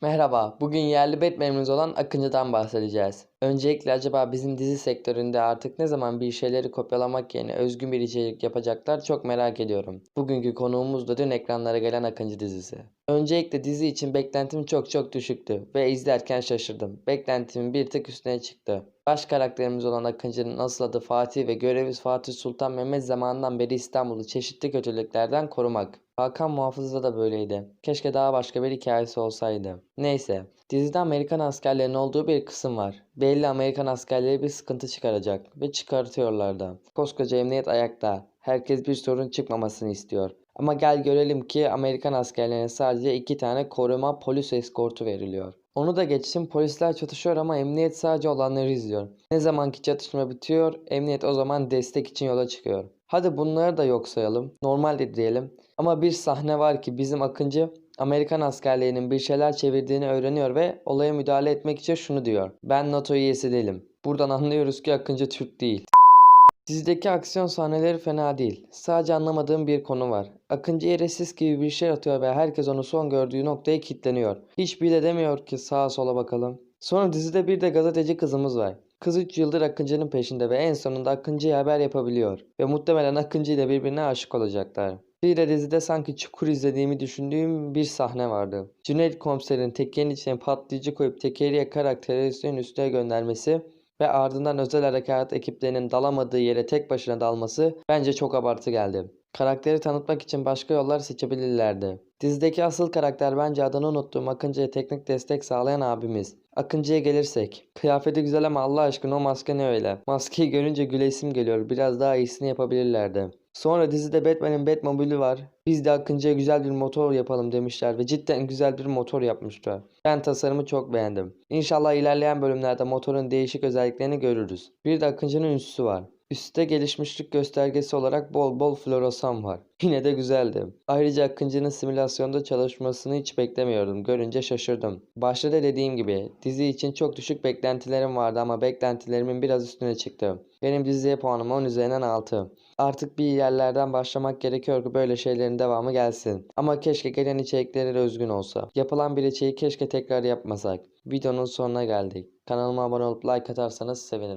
Merhaba, bugün yerli Batman'imiz olan Akıncı'dan bahsedeceğiz. Öncelikle acaba bizim dizi sektöründe artık ne zaman bir şeyleri kopyalamak yerine özgün bir içerik yapacaklar çok merak ediyorum. Bugünkü konuğumuz da dün ekranlara gelen Akıncı dizisi. Öncelikle dizi için beklentim çok çok düşüktü ve izlerken şaşırdım. Beklentimin bir tık üstüne çıktı. Baş karakterimiz olan Akıncı'nın asıl adı Fatih ve görevi Fatih Sultan Mehmet zamanından beri İstanbul'u çeşitli kötülüklerden korumak. Hakan Muhafız'da da böyleydi. Keşke daha başka bir hikayesi olsaydı. Neyse, dizide Amerikan askerlerinin olduğu bir kısım var. Belli Amerikan askerleri bir sıkıntı çıkaracak ve çıkartıyorlar da. Koskoca emniyet ayakta. Herkes bir sorun çıkmamasını istiyor. Ama gel görelim ki Amerikan askerlerine sadece iki tane koruma polis eskortu veriliyor. Onu da geçtim polisler çatışıyor ama emniyet sadece olanları izliyor. Ne zamanki çatışma bitiyor, emniyet o zaman destek için yola çıkıyor. Hadi bunları da yok sayalım, normalde diyelim. Ama bir sahne var ki bizim Akıncı Amerikan askerlerinin bir şeyler çevirdiğini öğreniyor ve olaya müdahale etmek için şunu diyor. Ben NATO üyesi değilim. Buradan anlıyoruz ki Akıncı Türk değil. Dizideki aksiyon sahneleri fena değil. Sadece anlamadığım bir konu var. Akıncı yere sis gibi bir şey atıyor ve herkes onu son gördüğü noktaya kilitleniyor. Hiç bile demiyor ki sağa sola bakalım. Sonra dizide bir de gazeteci kızımız var. Kız 3 yıldır Akıncı'nın peşinde ve en sonunda Akıncı'ya haber yapabiliyor. Ve muhtemelen Akıncı ile birbirine aşık olacaklar. Bir de dizide sanki çukur izlediğimi düşündüğüm bir sahne vardı. Cüneyt komiserin tekerin içine patlayıcı koyup tekeri yakarak teröristlerin üstüne göndermesi ve ardından özel harekat ekiplerinin dalamadığı yere tek başına dalması bence çok abartı geldi. Karakteri tanıtmak için başka yollar seçebilirlerdi. Dizideki asıl karakter bence adını unuttuğum Akıncı'ya teknik destek sağlayan abimiz. Akıncı'ya gelirsek. Kıyafeti güzel ama Allah aşkına o maske ne öyle? Maskeyi görünce gülesim geliyor. Biraz daha iyisini yapabilirlerdi. Sonra dizide Batman'in Batmobile'i var. Biz de Akıncı'ya güzel bir motor yapalım demişler ve cidden güzel bir motor yapmışlar. Ben tasarımı çok beğendim. İnşallah ilerleyen bölümlerde motorun değişik özelliklerini görürüz. Bir de Akıncı'nın üssü var. Üstte gelişmişlik göstergesi olarak bol bol floresan var. Yine de güzeldi. Ayrıca Akıncı'nın simülasyonda çalışmasını hiç beklemiyordum. Görünce şaşırdım. Başta da dediğim gibi dizi için çok düşük beklentilerim vardı ama beklentilerimin biraz üstüne çıktı. Benim diziye puanım 10 üzerinden 6. Artık bir yerlerden başlamak gerekiyor ki böyle şeylerin devamı gelsin. Ama keşke gelen içerikleri de özgün olsa. Yapılan bir içeriği keşke tekrar yapmasak. Videonun sonuna geldik. Kanalıma abone olup like atarsanız sevinirim.